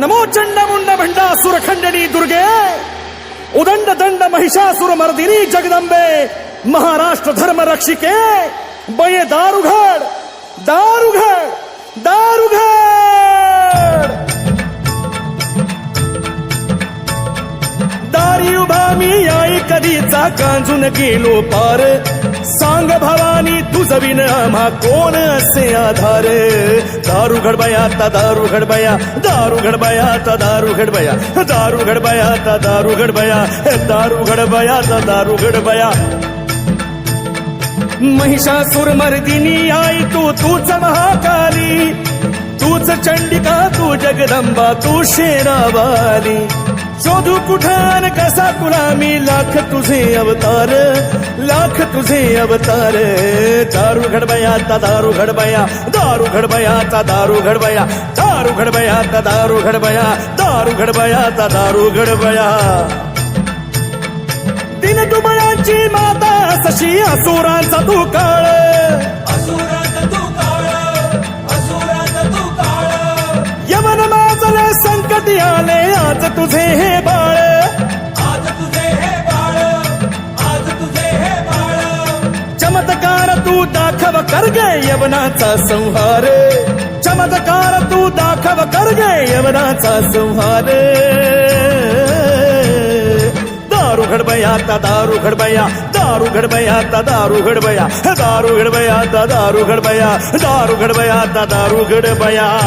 नमो चंडमुंड भंडासुर खंडणी दुर्गे उदंड दंड महिषासुर मर्दिनी जगदंबे महाराष्ट्र धर्म रक्षिके बये दारुघड दारुघड दारुघड दारी उभा मी आई कधीचा कांजून गेलो पार सा भवानी आम्हा कोण असे आधार? दारू घडबाया आता दारू घडबाया दारू घडबाया आता दारू घडबाया दारू घडबाया आता दारू घडबाया दारू घडबाया आता दारू घडबाया. महिषासुर मर्दिनी आई तू तूच महाकाली तूच चंडिका तू जगदंबा तू शेरावाली. शोधू कुठान कसा तुला मी लाख तुझे अवतार लाख तुझे अवतार. दारू घडबया ता दारू घडबया दारू घडबया ता दारू घडबया. दारू घडबया ता दारू घडबया दारू घडबया ता दारू घडबया. दिन दुबळाची माता सशी असुरांचा तू काळ. यमन माजले संकट आले आज तुझे चमत्कार तू दाखव कर गे यवनाचा संहार. चमत्कार तू दाखव कर गे यवनाचा संहार. दारू घडबया ता दारू घडबया. दारू घडबया ता दारू घडबया. दारू घडबया ता दारू घडबया. दारू घडबया ता दारू घडबया.